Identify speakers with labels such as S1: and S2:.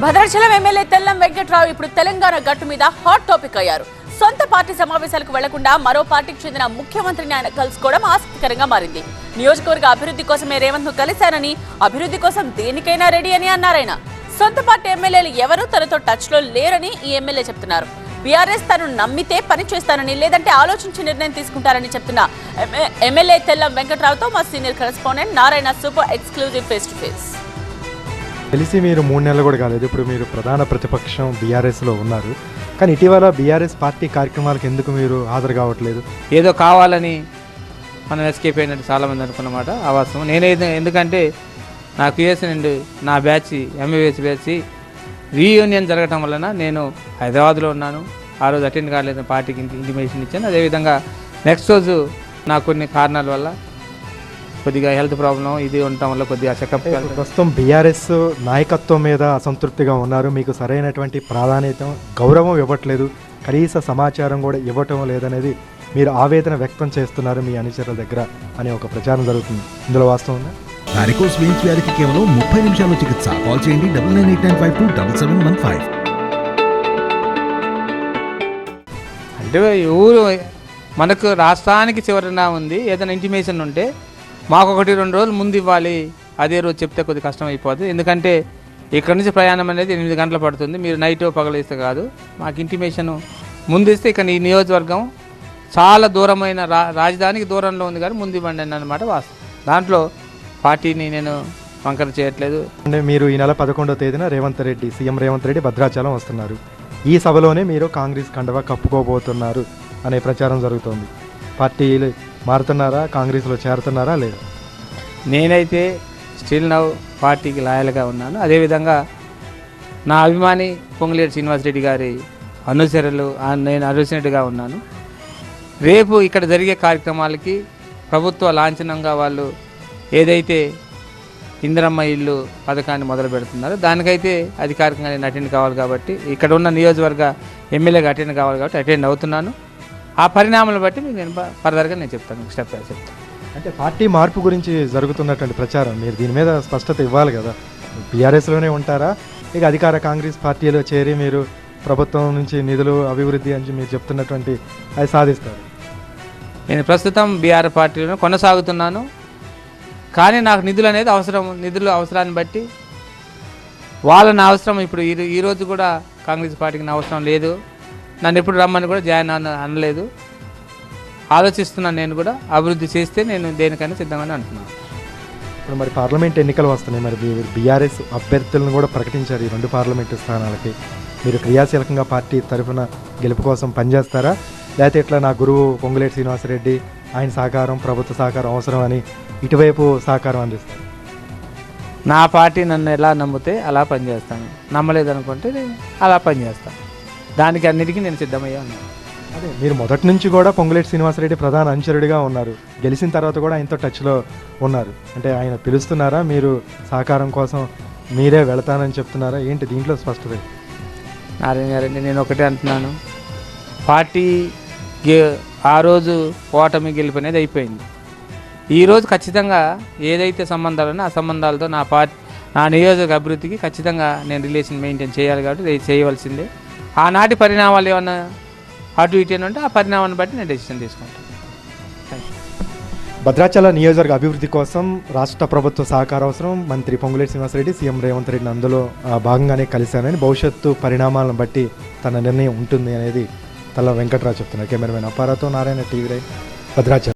S1: Bhadrachalam MLA Tellam Venkatrao ఇప్పుడు తెలంగాణ గట్టు మీద హాట్ టాపిక్ అయ్యారు. సొంత పార్టీ సమావేశాలకు వెళ్ళకుండా మరో పార్టీకి చెందిన ముఖ్యమంత్రిని ఆయన కలుసుకోవడం ఆసక్తికరంగా మారింది. నియోజకవర్గ అభివృద్ధి కోసమే రేవంత్ను కలిశానని అభివృద్ధి కోసం దేనికైనా రెడీ అని అన్నారాయన సొంత పార్టీ ఎమ్మెల్యేలు ఎవరూ తనతో టచ్లో లేరని ఈ ఎమ్మెల్యే చెప్తున్నారు. బీఆర్ఎస్ తను నమ్మితే పని చేస్తానని లేదంటే ఆలోచించి నిర్ణయం తీసుకుంటారని చెప్తున్న ఎమ్మెల్యే తెల్లం వెంకట్రావుతో మా senior correspondent Narayana super exclusive face to face.
S2: తెలిసి మీరు మూడు నెలలు కూడా కాలేదు. ఇప్పుడు మీరు ప్రధాన ప్రతిపక్షం బీఆర్ఎస్లో ఉన్నారు. కానీ ఇటీవల బీఆర్ఎస్ పార్టీ కార్యక్రమాలకు ఎందుకు మీరు హాజరు కావట్లేదు?
S3: ఏదో కావాలని మనం ఎస్కేప్ అయినట్టు చాలామంది అనుకున్నమాట. ఆ వాస్తవం. నేనే ఎందుకంటే నా యూఎస్ నుండి నా బ్యాచ్ ఎంఏఎస్ బ్యాచ్ రీయూనియన్ జరగటం వలన నేను హైదరాబాద్లో ఉన్నాను. ఆ రోజు అటెండ్ కాలేదు పార్టీకి ఇంటి ఇంటిమేషన్ ఇచ్చాను. అదేవిధంగా నెక్స్ట్ రోజు నా కొన్ని కారణాల వల్ల కొద్దిగా హెల్త్ ప్రాబ్లం ఇది ఉండటం వల్ల కొద్దిగా చెకప్
S2: ప్రస్తుతం బీఆర్ఎస్ నాయకత్వం మీద అసంతృప్తిగా ఉన్నారు. మీకు సరైనటువంటి ప్రాధాన్యత గౌరవం ఇవ్వట్లేదు. కనీస సమాచారం కూడా ఇవ్వటం లేదనేది మీరు ఆవేదన వ్యక్తం చేస్తున్నారు మీ అనుచరుల దగ్గర అనే ఒక ప్రచారం జరుగుతుంది. ఇందులో వాస్తవం ఉందా?
S4: వారికోస్ వెయిన్స్ వ్యాధికి కేవలం ముప్పై నిమిషాల్లో చికిత్స. కాల్ చేయండి double nine eight nine five two double seven one five
S3: అంటే ఈ ఊరు మనకు రాష్ట్రానికి చివరన ఉంది. ఏదైనా ఇంటిమేషన్ ఉంటే మాకు ఒకటి రెండు రోజులు ముందు ఇవ్వాలి. అదే రోజు చెప్తే కొద్ది కష్టం అయిపోతుంది ఎందుకంటే ఇక్కడ నుంచి ప్రయాణం అనేది ఎనిమిది గంటలు పడుతుంది. మీరు నైట్ పగలు ఇస్తే కాదు. మాకు ఇంటిమేషన్ ముందు ఇస్తే ఇక్కడ ఈ నియోజకవర్గం చాలా దూరమైన రా రాజధానికి దూరంలో ఉంది కానీ ముందు ఇవ్వండి అన్నమాట వాస్తవం. దాంట్లో పార్టీని నేను వంకర చేయట్లేదు.
S2: అంటే మీరు ఈ నెల పదకొండో తేదీన రేవంత్ రెడ్డి సీఎం రేవంత్ రెడ్డి భద్రాచలం వస్తున్నారు. ఈ సభలోనే మీరు కాంగ్రెస్ కండవా కప్పుకోబోతున్నారు అనే ప్రచారం జరుగుతోంది. పార్టీలు మారుతున్నారా? కాంగ్రెస్లో చేరుతున్నారా? లేదా?
S3: నేనైతే స్టిల్ నవ్ పార్టీకి లాయల్గా ఉన్నాను. అదేవిధంగా నా అభిమాని పొంగులేటి శ్రీనివాసరెడ్డి గారి అనుచరులు నేను అనుసినట్టుగా ఉన్నాను. రేపు ఇక్కడ జరిగే కార్యక్రమాలకి ప్రభుత్వ లాంఛనంగా వాళ్ళు ఏదైతే ఇందిరమ్మ ఇల్లు పథకాన్ని మొదలు పెడుతున్నారో దానికైతే అధికారికంగా నేను అటెండ్ కావాలి కాబట్టి ఇక్కడ ఉన్న నియోజకవర్గ ఎమ్మెల్యేగా అటెండ్ కావాలి కాబట్టి అటెండ్ అవుతున్నాను. ఆ పరిణామాలను బట్టి మీకు నేను ఫర్దర్గా నేను చెప్తాను స్టెప్ బై చెప్తాను
S2: అంటే పార్టీ మార్పు గురించి జరుగుతున్నటువంటి ప్రచారం మీరు దీని మీద స్పష్టత ఇవ్వాలి కదా. బీఆర్ఎస్లోనే ఉంటారా? ఇక అధికార కాంగ్రెస్ పార్టీలో చేరి మీరు ప్రభుత్వం నుంచి నిధులు అభివృద్ధి అని మీరు చెప్తున్నటువంటి అది సాధిస్తారు.
S3: నేను ప్రస్తుతం బీఆర్ పార్టీలో కొనసాగుతున్నాను. కానీ నాకు నిధులు అనేది అవసరం నిధులు అవసరాన్ని బట్టి వాళ్ళ నా అవసరం ఇప్పుడు ఈ ఈ రోజు కూడా కాంగ్రెస్ పార్టీకి నా అవసరం లేదు. నన్ను ఎప్పుడు రమ్మని కూడా జాయిన్ అన అనలేదు. ఆలోచిస్తున్నాను నేను కూడా అభివృద్ధి చేస్తే నేను దేనికైనా సిద్ధమని అంటున్నాను
S2: ఇప్పుడు మరి పార్లమెంట్ ఎన్నికలు వస్తున్నాయి. మరి బీఆర్ఎస్ అభ్యర్థులను కూడా ప్రకటించారు ఈ రెండు పార్లమెంటు స్థానాలకి. మీరు క్రియాశీలకంగా పార్టీ తరఫున గెలుపు కోసం పనిచేస్తారా? లేకపోతే ఇట్లా నా గురువు పొంగులేటి శ్రీనివాసరెడ్డి ఆయన సహకారం ప్రభుత్వ సహకారం అవసరం అని ఇటువైపు సహకారం అందిస్తారు?
S3: నా పార్టీ నన్ను ఎలా నమ్మితే అలా పనిచేస్తాను. నమ్మలేదనుకుంటే నేను అలా పనిచేస్తాను. దానికి అన్నిటికీ నేను సిద్ధమయ్యా ఉన్నాను.
S2: అదే మీరు మొదటి నుంచి కూడా పొంగులేటి శ్రీనివాసరెడ్డి ప్రధాన అనుచరుడిగా ఉన్నారు. గెలిచిన తర్వాత కూడా ఆయనతో టచ్లో ఉన్నారు. అంటే ఆయన పిలుస్తున్నారా? మీరు సహకారం కోసం మీరే వెళతానని చెప్తున్నారా? ఏంటి దీంట్లో స్పష్టత?
S3: నారాయణ గారండి నేను ఒకటే అంటున్నాను. పార్టీ ఆ రోజు ఓటమి గెలుపు అనేది అయిపోయింది. ఈరోజు ఖచ్చితంగా ఏదైతే సంబంధాలు ఉన్నాయో ఆ సంబంధాలతో నా పార్టీ నా నియోజక అభివృద్ధికి ఖచ్చితంగా నేను రిలేషన్ మెయింటైన్ చేయాలి కాబట్టి చేయవలసిందే. ఆనాటి పరిణామాలు ఏమన్నా అటు ఇటు ఏమన్నా ఉంటే ఆ పరిణామాన్ని బట్టి నేను డెసిషన్ తీసుకుంటాను.
S2: భద్రాచల నియోజకవర్గ అభివృద్ధి కోసం రాష్ట్ర ప్రభుత్వ సహకారం అవసరం మంత్రి పొంగులేటి శ్రీనివాసరెడ్డి సీఎం రేవంత్ రెడ్డిని అందులో భాగంగానే కలిశానని భవిష్యత్తు పరిణామాలను బట్టి తన నిర్ణయం ఉంటుంది అనేది తల వెంకట్రావు చెప్తున్నారు. కెమెరామెన్ అపారతో నారాయణ టీవీ రై భద్రాచలం.